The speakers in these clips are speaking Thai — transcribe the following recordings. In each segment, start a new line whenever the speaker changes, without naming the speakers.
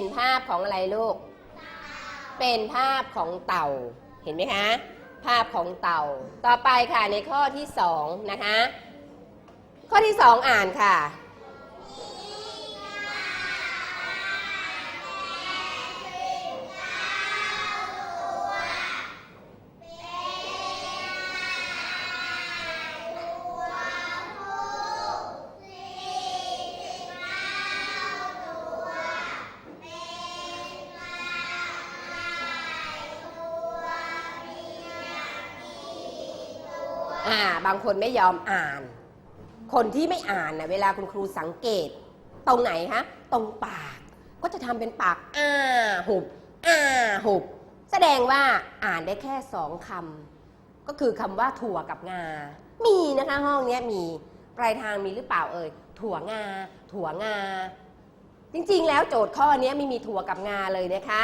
เป็นภาพของอะไรลูก เป็นภาพของเต่า เห็นไหมคะ ภาพของเต่า ต่อไปค่ะในข้อที่สองนะคะ ข้อที่สองอ่านค่ะ บางคนไม่ยอมอ่าน คนที่ไม่อ่านนะเวลาคุณครูสังเกต ตรงไหนคะตรงปาก ก็จะทำเป็นปากอ้าหุบอ้าหุบ แสดงว่าอ่านได้แค่สองคำก็คือคำว่าถั่วกับงา มีนะคะห้องเนี้ยมีปลายทางมีหรือเปล่าเอ่ยถั่วงา ถั่วงา จริงๆ แล้วโจทย์ข้อนี้ไม่มีถั่วกับงาเลยนะคะ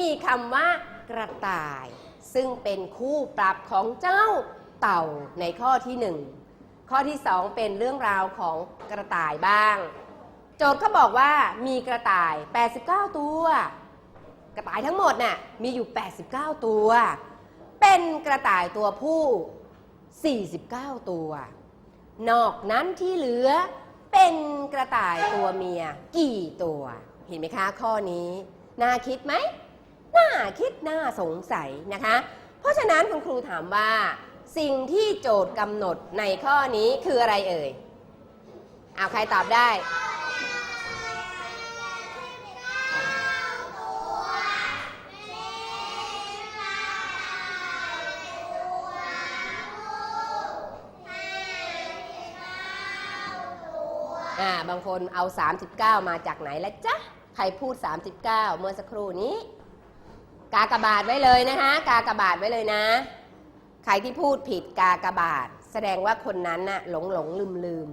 มีคำว่ากระต่าย ซึ่งเป็นคู่ปรับของเจ้า เต่าในข้อที่หนึ่งข้อที่สองเป็นเรื่องราวของกระต่ายบ้าง โจทย์เขาบอกว่ามีกระต่าย 89 ตัว กระต่ายทั้งหมดน่ะมีอยู่ 89 ตัว เป็นกระต่ายตัวผู้ 49 ตัว นอกนั้นที่เหลือเป็นกระต่ายตัวเมียกี่ตัว เห็นไหมคะข้อนี้ น่าคิดไหมน่าคิดน่าสงสัยนะคะ เพราะฉะนั้นคุณครูถามว่า สิ่งที่โจทย์กำหนดในข้อนี้คืออะไรเอ่ยเอาใครตอบได้ อ่า บางคนเอา 39 มาจากไหนแล้วจ๊ะ ใครพูด 39 เมื่อสักครู่นี้ กากบาทไว้เลยนะคะ กากบาทไว้เลยนะ ใครที่พูดผิดกากบาท แสดงว่าคนนั้นน่ะหลงหลงลืมลืม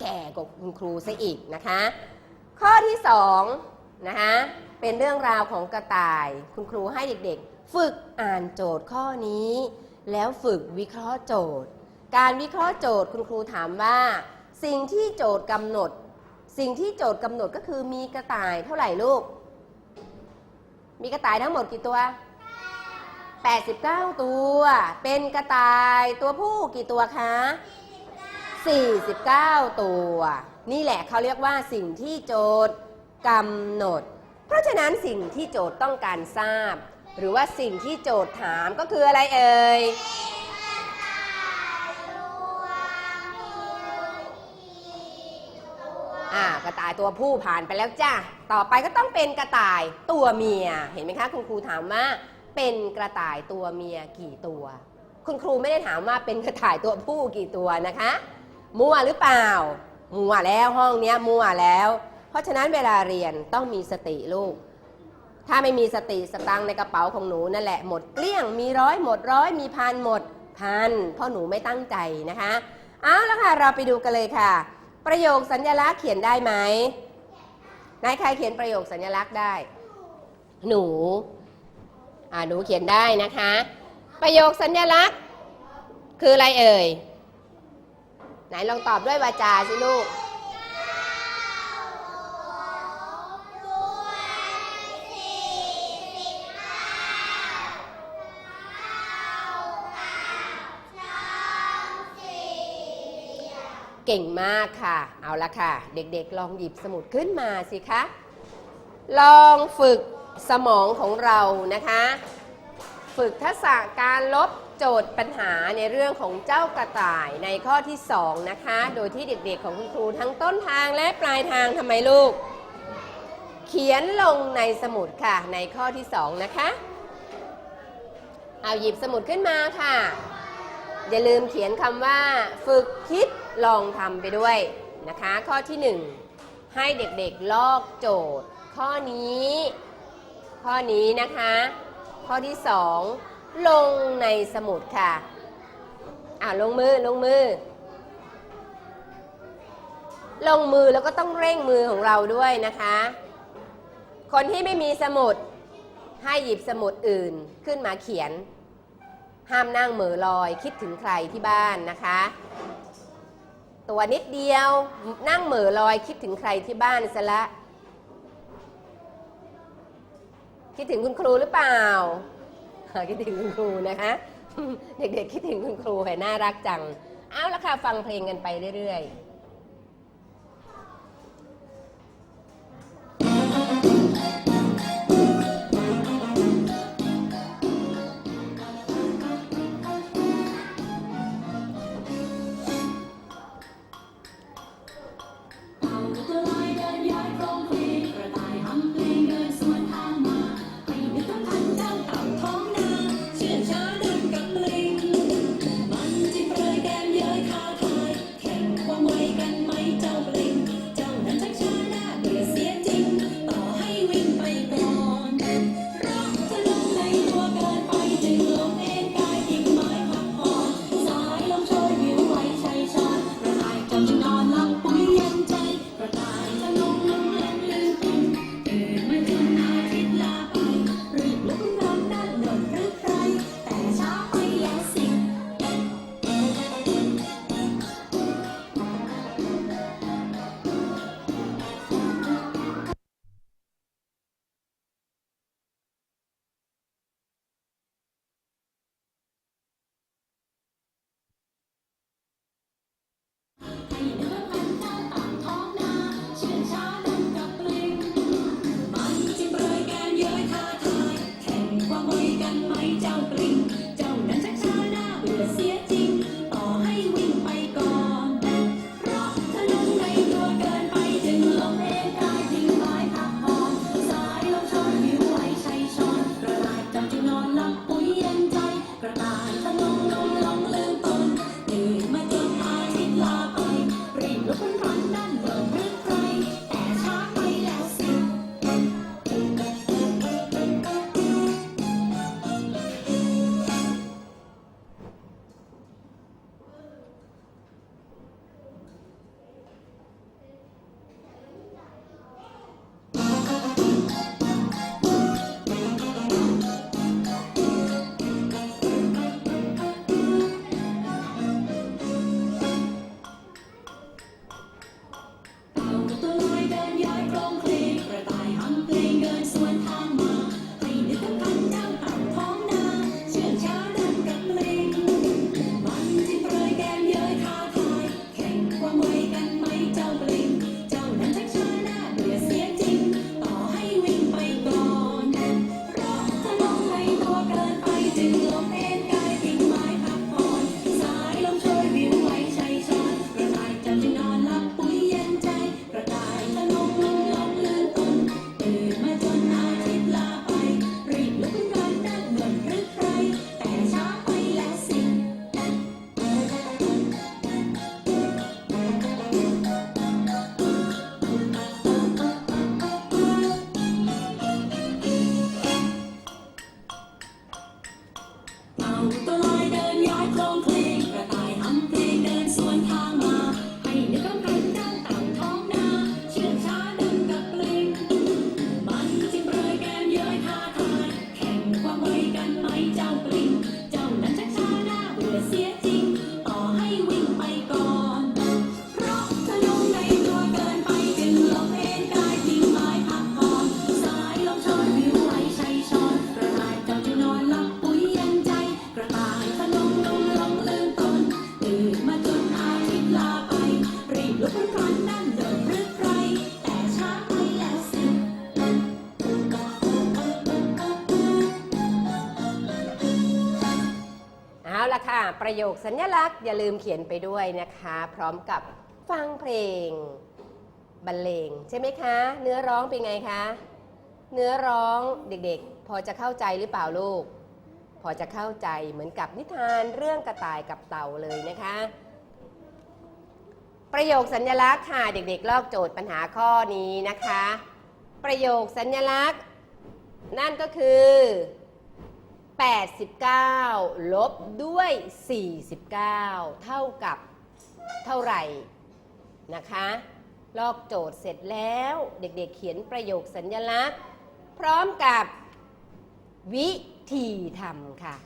แก่กว่าคุณครูซะอีกนะคะ ข้อที่สองนะคะเป็นเรื่องราวของกระต่าย คุณครูให้เด็กๆ ฝึกอ่านโจทย์ข้อนี้ แล้วฝึกวิเคราะห์โจทย์ การวิเคราะห์โจทย์คุณครูถามว่า สิ่งที่โจทย์กำหนด สิ่งที่โจทย์กำหนดก็คือมีกระต่ายเท่าไหร่ลูก มีกระต่ายทั้งหมดกี่ตัว 89 ตัว เป็นกระต่ายตัวผู้กี่ตัวคะ 49 ตัว นี่แหละเขาเรียกว่าสิ่งที่โจทย์กำหนด เพราะฉะนั้นสิ่งที่โจทย์ต้องการทราบ หรือว่าสิ่งที่โจทย์ถามก็คืออะไรเอ่ยอ่ากระต่ายตัวผู้ผ่านไปแล้วจ้ะต่อไปก็ต้องเป็นกระต่ายตัวเมีย เห็นไหมคะ คุณครูถามว่า เป็นกระต่ายตัวเมียกี่ตัว คุณครูไม่ได้ถามว่าเป็นกระต่ายตัวผู้กี่ตัวนะคะมั่วหรือเปล่ามั่วแล้วห้องเนี้ยมั่วแล้ว เพราะฉะนั้นเวลาเรียนต้องมีสติลูก ถ้าไม่มีสติสตังในกระเป๋าของหนูนั่นแหละหมดเกลี้ยงมีร้อยหมดร้อยมีพันหมดพันเพราะหนูไม่ตั้งใจนะคะเอาละค่ะเราไปดูกันเลยค่ะ ประโยคสัญลักษณ์เขียนได้ไหมนายใครเขียนประโยคสัญลักษณ์ได้ หนู อ่าหนูเขียนได้นะคะ ประโยคสัญลักษณ์ คืออะไรเอ่ย ไหนลองตอบด้วยวาจาสิลูกเก่งมากค่ะ เอาละค่ะ เด็กๆ ลองหยิบสมุดขึ้นมาสิคะ ลองฝึก สมองของเรานะคะ ฝึกทักษะการลบโจทย์ปัญหาในเรื่องของเจ้ากระต่ายในข้อที่ 2 นะคะ โดยที่เด็กๆของคุณครูทั้งต้นทางและปลายทางทำไมลูก เขียนลงในสมุดค่ะในข้อที่ 2 นะคะ เอาหยิบสมุดขึ้นมาค่ะ อย่าลืมเขียนคำว่า ฝึกคิดลองทำไปด้วยนะคะ ข้อที่ 1 ให้เด็กๆลอกโจทย์ ข้อนี้ ข้อนี้นะคะ ข้อที่สองลงในสมุดค่ะ อ่าลงมือลงมือ ลงมือแล้วก็ต้องเร่งมือของเราด้วยนะคะ คนที่ไม่มีสมุดให้หยิบสมุดอื่นขึ้นมาเขียน ห้ามนั่งเหม่อลอยคิดถึงใครที่บ้านนะคะ
ตัวนิดเดียวนั่งเหม่อลอยคิดถึงใครที่บ้านซะละ คิดถึงคุณครูหรือเปล่า คิดถึงคุณครูนะคะ เด็กๆคิดถึงคุณครู
แหน่ารักจัง เอาละค่ะฟังเพลงกันไปเรื่อย
ๆう。 ค่ะ ประโยคสัญลักษณ์อย่าลืมเขียนไปด้วยนะคะ พร้อมกับฟังเพลงบรรเลงใช่ไหมคะ เนื้อร้องเป็นไงคะ เนื้อร้องเด็กๆ พอจะเข้าใจหรือเปล่าลูก พอจะเข้าใจเหมือนกับนิทานเรื่องกระต่ายกับเต่าเลยนะคะ ประโยคสัญลักษณ์ค่ะเด็กๆ ลอกโจทย์ปัญหาข้อนี้นะคะ ประโยคสัญลักษณ์ นั่นก็คือ 89 ลบด้วย 49 เท่ากับเท่าไหร่นะคะ ลอกโจทย์เสร็จแล้วเด็กๆเเขียนประโยคสัญญลักษณ์ พร้อมกับวิธีทำค่ะ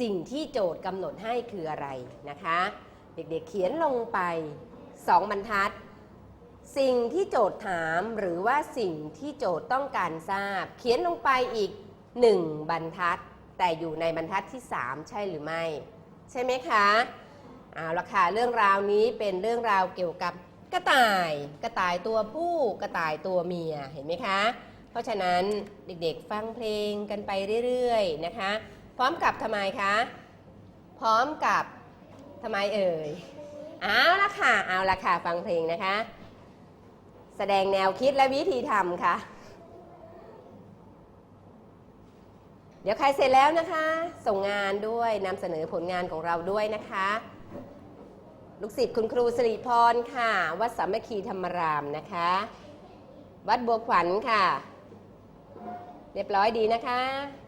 สิ่งที่โจทย์กำหนดให้คืออะไรนะคะ เด็กๆเเขียนลงไป
สองบรรทัด สิ่งที่โจทย์ถามหรือว่าสิ่งที่โจทย์ต้องการทราบ เขียนลงไปอีกหนึ่งบรรทัด แต่อยู่ในบรรทัดที่ 3 ใช่หรือไม่ ใช่ไหมคะเอาละค่ะเรื่องราวนี้เป็นเรื่องราวเกี่ยวกับกระต่าย กระต่ายตัวผู้กระต่ายตัวเมียเห็นไหมคะ เพราะฉะนั้นเด็กๆฟังเพลงกันไปเรื่อยๆนะคะ พร้อมกับทำไมคะ พร้อมกับทำไมเอ่ยเอาละค่ะเอาละค่ะฟังเพลงนะคะ แสดงแนวคิดและวิธีทำค่ะ เดี๋ยวใครเสร็จแล้วนะคะ ส่งงานด้วยนำเสนอผลงานของเราด้วยนะคะ ลูกศิษย์คุณครูสิริพรค่ะ วัดสามัคคีธรรมรามนะคะ วัดบัวขวัญค่ะ เรียบร้อยดีนะคะ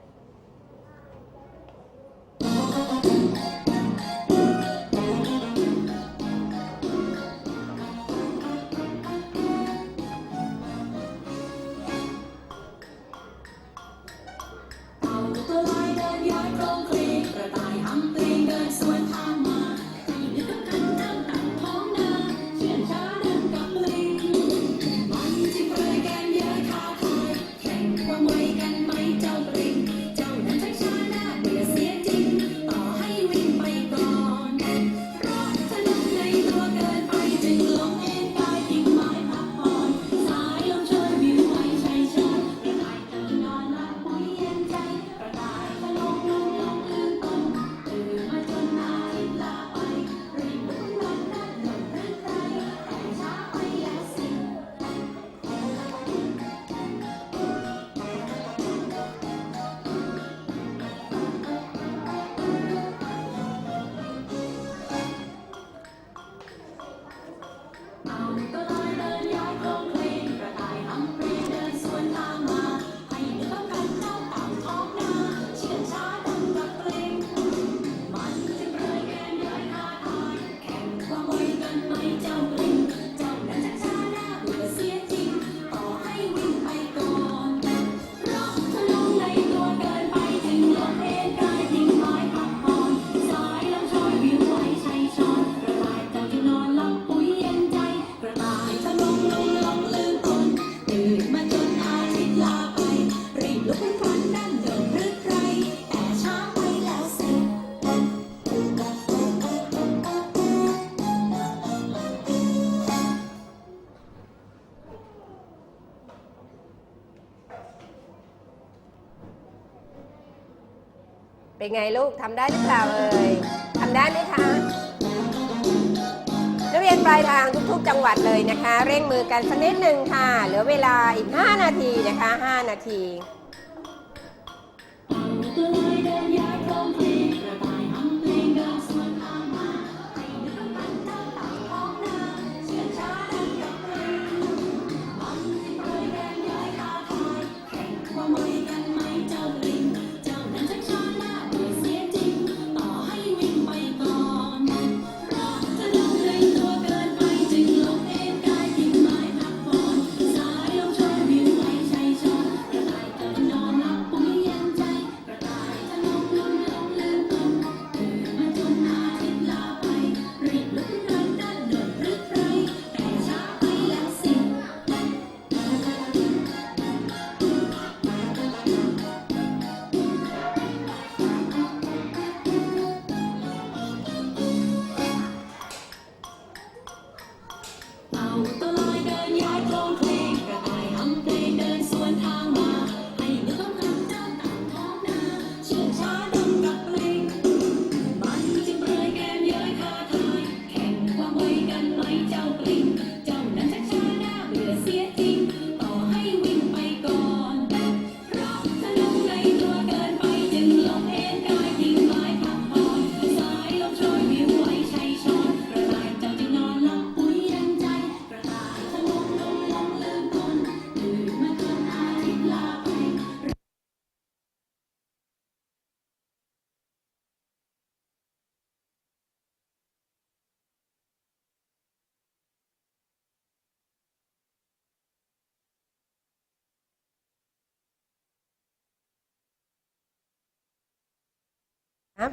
ไงลูกทำได้หรือ
เปล่าเอ่ยทำได้ไหมคะนักเรียนปลายทางทุกๆ จังหวัดเลยนะคะ เร่งมือกันสักนิดหนึ่งค่ะ เหลือเวลาอีก 5 นาทีนะคะ 5
นาที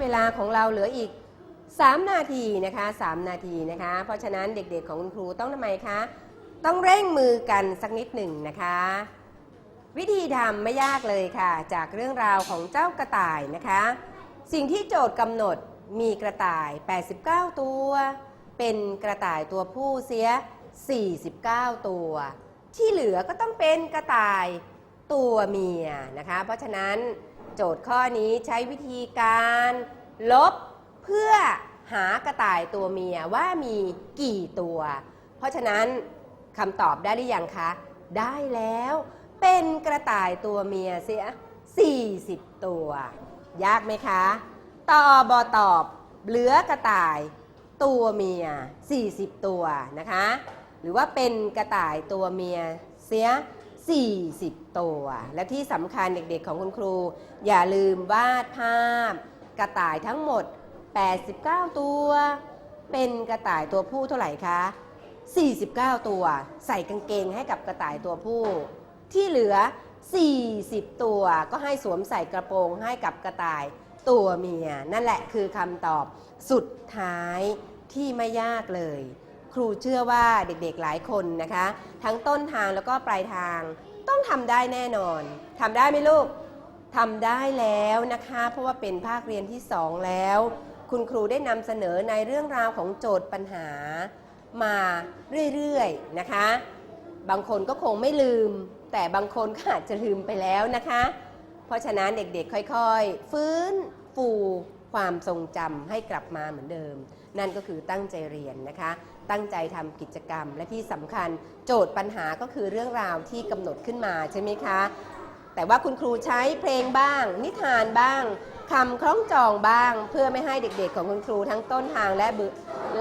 เวลาของเราเหลืออีก
3 นาทีนะคะ 3 นาทีนะคะ เพราะฉะนั้นเด็กๆของคุณครูต้องทำไมคะ ต้องเร่งมือกันสักนิดหนึ่งนะคะ วิธีทำไม่ยากเลยค่ะ จากเรื่องราวของเจ้ากระต่ายนะคะ สิ่งที่โจทย์กำหนดมีกระต่าย 89 ตัว เป็นกระต่ายตัวผู้เสีย 49 ตัว ที่เหลือก็ต้องเป็นกระต่ายตัวเมียนะคะ เพราะฉะนั้น โจทย์ข้อนี้ใช้วิธีการลบเพื่อหากระต่ายตัวเมียว่ามีกี่ตัว เพราะฉะนั้นคำตอบได้หรือยังคะ ได้แล้ว เป็นกระต่ายตัวเมียเสีย 40 ตัว ยากไหมคะ ตอบอตอบ เหลือกระต่ายตัวเมีย 40 ตัวนะคะ หรือว่าเป็นกระต่ายตัวเมียเสีย 40 ตัว และที่สำคัญเด็กๆของคุณครู อย่าลืมวาดภาพ กระต่ายทั้งหมด 89 ตัว เป็นกระต่ายตัวผู้เท่าไหร่คะ 49 ตัว ใส่กางเกงให้กับกระต่ายตัวผู้ ที่เหลือ 40 ตัวก็ให้สวมใส่กระโปรงให้กับกระต่ายตัวเมีย นั่นแหละคือคำตอบสุดท้ายที่ไม่ยากเลย ครูเชื่อว่าเด็กๆหลายคนนะคะ ทั้งต้นทางแล้วก็ปลายทาง ต้องทำได้แน่นอนทำได้ไหมลูกทำได้แล้วนะคะ เพราะว่าเป็นภาคเรียนที่ 2 แล้ว คุณครูได้นำเสนอในเรื่องราวของโจทย์ปัญหา มาเรื่อยๆนะคะ บางคนก็คงไม่ลืม แต่บางคนก็อาจจะลืมไปแล้วนะคะ เพราะฉะนั้นเด็กๆค่อยๆ ฟื้นฟู ความทรงจำให้กลับมาเหมือนเดิม นั่นก็คือตั้งใจเรียนนะคะ ตั้งใจทำกิจกรรม และที่สำคัญโจทย์ปัญหาก็คือเรื่องราวที่กำหนดขึ้นมาใช่ไหมคะ แต่ว่าคุณครูใช้เพลงบ้าง นิทานบ้างคำคล้องจองบ้าง เพื่อไม่ให้เด็กๆ ของคุณครูทั้งต้นทางและ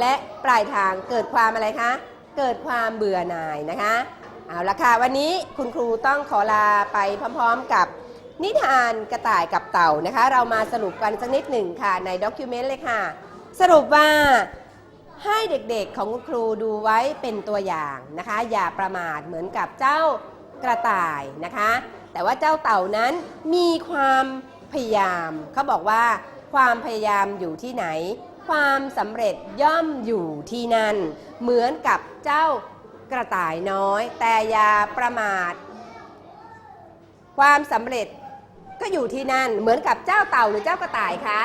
และปลายทางเกิดความอะไรคะ เกิดความเบื่อหน่ายนะคะ เอาละค่ะวันนี้คุณครูต้องขอลาไปพร้อม ๆ กับ นิทานกระต่ายกับเต่านะคะ เรามาสรุปกันสักนิดหนึ่งค่ะในด็อกิวเมนต์เลยค่ะ สรุปว่าให้เด็กๆของคุณครูดูไว้เป็นตัวอย่างนะคะ อย่าประมาทเหมือนกับเจ้ากระต่ายนะคะ แต่ว่าเจ้าเต่านั้นมีความพยายามเขาบอกว่าความพยายามอยู่ที่ไหน ความสำเร็จย่อมอยู่ที่นั่น เหมือนกับเจ้ากระต่ายน้อย แต่อย่าประมาท ความสำเร็จ ก็อยู่ที่นั่นเหมือนกับเจ้าเต่าหรือเจ้ากระต่ายคะ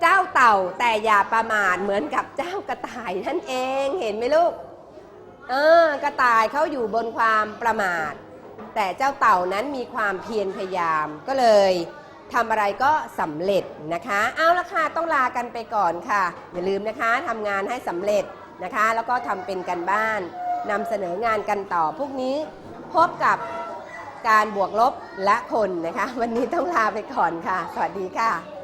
เจ้าเต่าแต่อย่าประมาทเหมือนกับเจ้ากระต่ายนั่นเองเห็นไหมลูกเออกระต่ายเขาอยู่บนความประมาท แต่เจ้าเต่านั้นมีความเพียรพยายามก็เลยทำอะไรก็สำเร็จนะคะ เอาละค่ะต้องลากันไปก่อนค่ะ อย่าลืมนะคะทำงานให้สำเร็จนะคะ แล้วก็ทำเป็นกันบ้านนำเสนองานกันต่อพวกนี้พบกับ การบวกลบและคนนะคะ วันนี้ต้องลาไปก่อนค่ะ สวัสดีค่ะ